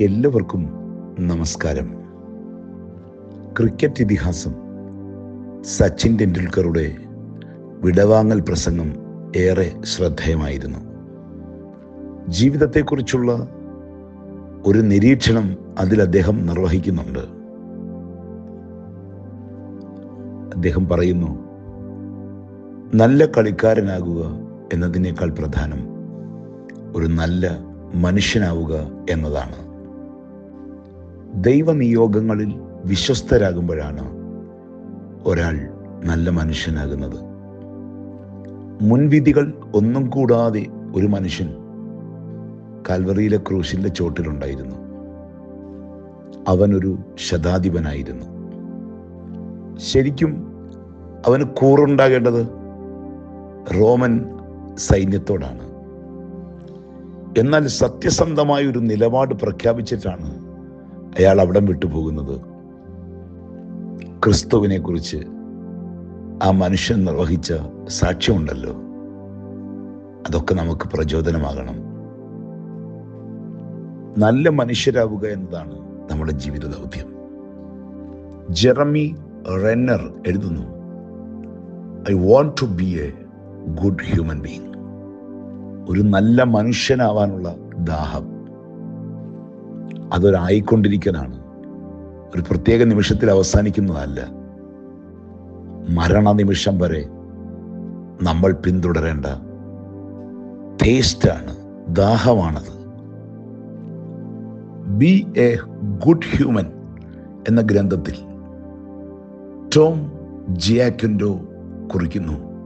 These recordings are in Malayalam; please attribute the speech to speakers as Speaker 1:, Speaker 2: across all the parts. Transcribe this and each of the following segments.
Speaker 1: എല്ലാവർക്കും നമസ്കാരം. ക്രിക്കറ്റ് ഇതിഹാസം സച്ചിൻ ടെണ്ടുൽക്കറുടെ വിടവാങ്ങൽ പ്രസംഗം ഏറെ ശ്രദ്ധേയമായിരുന്നു. ജീവിതത്തെക്കുറിച്ചുള്ള ഒരു നിരീക്ഷണം അതിൽ അദ്ദേഹം നിർവഹിക്കുന്നുണ്ട്. അദ്ദേഹം പറയുന്നു നല്ല കളിക്കാരനാകുക എന്നതിനേക്കാൾ പ്രധാനം ഒരു നല്ല മനുഷ്യനാവുക എന്നതാണ്. ദൈവനിയോഗങ്ങളിൽ വിശ്വസ്തരാകുമ്പോഴാണ് ഒരാൾ നല്ല മനുഷ്യനാകുന്നത്. മുൻവിധികൾ ഒന്നും കൂടാതെ ഒരു മനുഷ്യൻ കാൽവറിയിലെ ക്രൂശിന്റെ ചോട്ടിലുണ്ടായിരുന്നു. അവനൊരു ശതാധിപനായിരുന്നു. ശരിക്കും അവന് കൂറുണ്ടാകേണ്ടത് റോമൻ സൈന്യത്തോടാണ്. എന്നാൽ സത്യസന്ധമായ ഒരു നിലപാട് പ്രഖ്യാപിച്ചിട്ടാണ് അയാൾ അവിടം വിട്ടുപോകുന്നത് ക്രിസ്തുവിനെ കുറിച്ച് ആ മനുഷ്യൻ നിർവഹിച്ച സാക്ഷ്യമുണ്ടല്ലോ. അതൊക്കെ നമുക്ക് പ്രചോദനമാകണം. നല്ല മനുഷ്യരാവുക എന്നതാണ് നമ്മുടെ ജീവിത ദൗത്യം. ജെറമി റെന്നർ എഴുതുന്നു I want to be a good human being ഒരു നല്ല മനുഷ്യനാവാനുള്ള ദാഹം അതൊരായിക്കൊണ്ടിരിക്കലാണ്. ഒരു പ്രത്യേക നിമിഷത്തിൽ അവസാനിക്കുന്നതല്ല. മരണ നിമിഷം വരെ നമ്മൾ പിന്തുടരേണ്ട ടേസ്റ്റാണ് ദാഹമാണത്. ബി എ ഗുഡ് ഹ്യൂമൻ എന്ന ഗ്രന്ഥത്തിൽ ടോം ജിയാക്കിൻഡോ കുറിക്കുന്നു.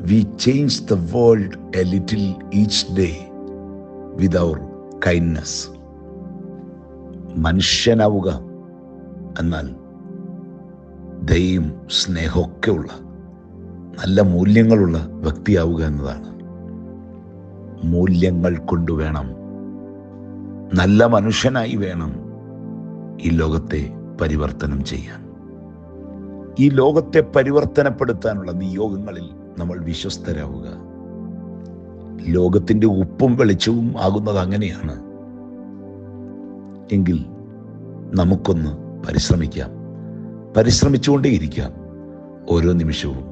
Speaker 1: We change the world a little each day with our kindness മനുഷ്യനാവുക എന്നാൽ ദയും സ്നേഹമൊക്കെ ഉള്ള നല്ല മൂല്യങ്ങളുള്ള വ്യക്തിയാവുക എന്നതാണ്. മൂല്യങ്ങൾ കൊണ്ടുവേണം നല്ല മനുഷ്യനായി വേണം ഈ ലോകത്തെ പരിവർത്തനം ചെയ്യാൻ. ഈ ലോകത്തെ പരിവർത്തനപ്പെടുത്താനുള്ള നിയോഗങ്ങളിൽ നമ്മൾ വിശ്വസ്തരാവുക. ലോകത്തിന്റെ ഉപ്പും വെളിച്ചവും ആകുന്നത് അങ്ങനെയാണ്. എങ്കിൽ നമുക്കൊന്ന് പരിശ്രമിക്കാം. പരിശ്രമിച്ചുകൊണ്ടേയിരിക്കാം ഓരോ നിമിഷവും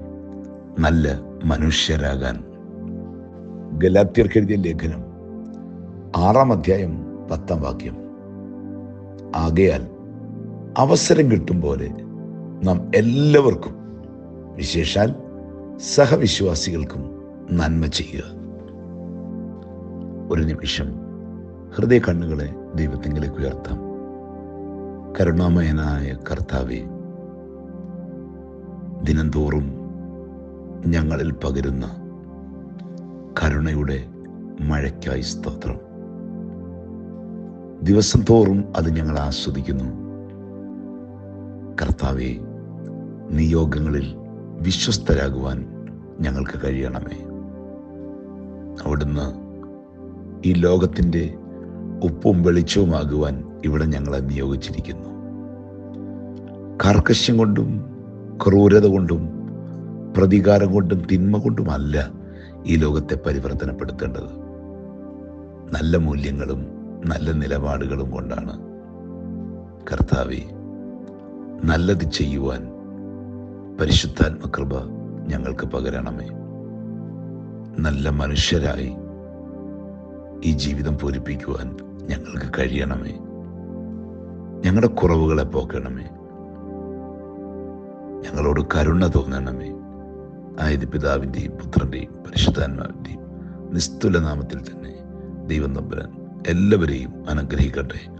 Speaker 1: നല്ല മനുഷ്യരാകാൻ. ഗലാത്യർക്കെഴുതിയ ലേഖനം ആറാം അധ്യായം പത്താം വാക്യം. ആകയാൽ അവസരം കിട്ടും പോലെ നാം എല്ലാവർക്കും വിശേഷാൽ സഹവിശ്വാസികൾക്കും നന്മ ചെയ്യുക. ഒരു നിമിഷം ഹൃദയ കണ്ണുകളെ ദൈവത്തിങ്കിലേക്ക് ഉയർത്താം. കരുണാമയനായ കർത്താവെ ദിനംതോറും ഞങ്ങളിൽ പകരുന്ന കരുണയുടെ മഴയ്ക്കായി സ്തോത്രം. ദിവസം തോറും അത് ഞങ്ങൾ ആസ്വദിക്കുന്നു. കർത്താവെ നിയോഗങ്ങളിൽ വിശ്വസ്തരാകുവാൻ ഞങ്ങൾക്ക് കഴിയണമേ. അവിടുന്ന് ഈ ലോകത്തിന്റെ ഉപ്പും വെളിച്ചവുമാകുവാൻ ഇവിടെ ഞങ്ങളെ നിയോഗിച്ചിരിക്കുന്നു. കാർക്കശ്യം കൊണ്ടും ക്രൂരത കൊണ്ടും പ്രതികാരം കൊണ്ടും തിന്മ കൊണ്ടുമല്ല ഈ ലോകത്തെ പരിവർത്തനപ്പെടുത്തേണ്ടത്. നല്ല മൂല്യങ്ങളും നല്ല നിലപാടുകളും കൊണ്ടാണ്. കർത്താവെ നല്ലത് ചെയ്യുവാൻ പരിശുദ്ധാത്മകൃപ ഞങ്ങൾക്ക് പകരണമേ. നല്ല മനുഷ്യരായി ഈ ജീവിതം പൂരിപ്പിക്കുവാൻ ഞങ്ങൾക്ക് കഴിയണമേ. ഞങ്ങളുടെ കുറവുകളെ പോക്കണമേ. ഞങ്ങളോട് കരുണ തോന്നണമേ. ആയത് പിതാവിന്റെയും പുത്രന്റെയും പരിശുദ്ധാത്മാവിന്റെയും നിസ്തുല നാമത്തിൽ തന്നെ ദൈവം നമ്പുരാൻ എല്ലാവരെയും അനുഗ്രഹിക്കട്ടെ.